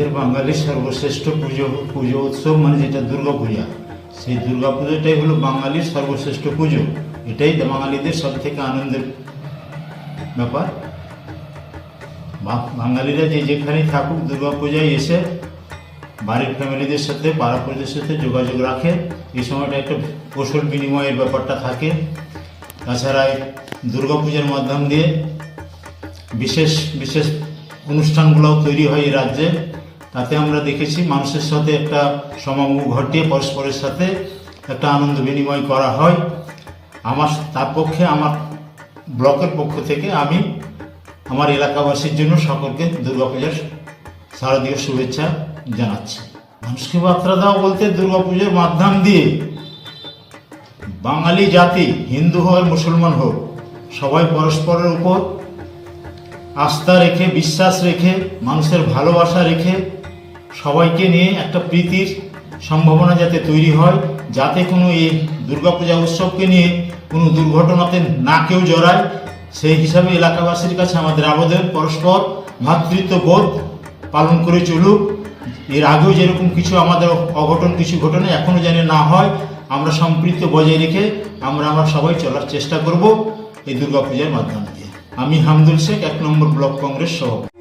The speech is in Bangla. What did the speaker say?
আমাদের বাঙালির সর্বশ্রেষ্ঠ পুজো পুজো উৎসব মানে যেটা দুর্গা পূজা। সেই দুর্গা পুজোটাই হলো বাঙালির সর্বশ্রেষ্ঠ পুজো। এটাই বাঙালিদের সব থেকে আনন্দের ব্যাপার। বাঙালিরা যে যেখানেই থাকুক দুর্গা পূজায় এসে বাড়ির ফ্যামিলিদের সাথে পাড়া পড়িদের সাথে যোগাযোগ রাখে। এই সময়টা একটা কৌশল বিনিময়ের ব্যাপারটা থাকে। তাছাড়া এই দুর্গাপূজার মাধ্যম দিয়ে বিশেষ বিশেষ অনুষ্ঠানগুলোও তৈরি হয় এই রাজ্যে। তাতে আমরা দেখেছি মানুষের সাথে একটা সমাগম ঘটিয়ে পরস্পরের সাথে একটা আনন্দ বিনিময় করা হয়। আমার তার পক্ষে আমার ব্লকের পক্ষ থেকে আমি আমার এলাকাবাসীর জন্য সকলকে দুর্গাপূজার শারদীয় শুভেচ্ছা জানাচ্ছি। মানুষকে বার্তা দেওয়া বলতে দুর্গাপুজোর মাধ্যম দিয়ে। বাঙালি জাতি, হিন্দু হোক মুসলমান হোক, সবাই পরস্পরের উপর আস্থা রেখে, বিশ্বাস রেখে, মানুষের ভালোবাসা রেখে সবাইকে নিয়ে একটা প্রীতির সম্ভাবনা যাতে তৈরি হয়, যাতে কোনো এই দুর্গাপূজা উৎসবকে নিয়ে কোনো দুর্ঘটনাতে না কেউ জড়ায়, সেই হিসাবে এলাকাবাসীর কাছে আমাদের আবেদন, পরস্পর ভ্রাতৃত্ববোধ পালন করে চলুক। এর আগেও যেরকম কিছু আমাদের অঘটন, কিছু ঘটনা এখনও যেন না হয়, আমরা সম্পৃক্ত বজায় রেখে আমরা আমরা সবাই চলার চেষ্টা করব এই দুর্গাপূজার মাধ্যম দিয়ে। আমি হামদুল শেখ, এক নম্বর ব্লক কংগ্রেস সভাপতি।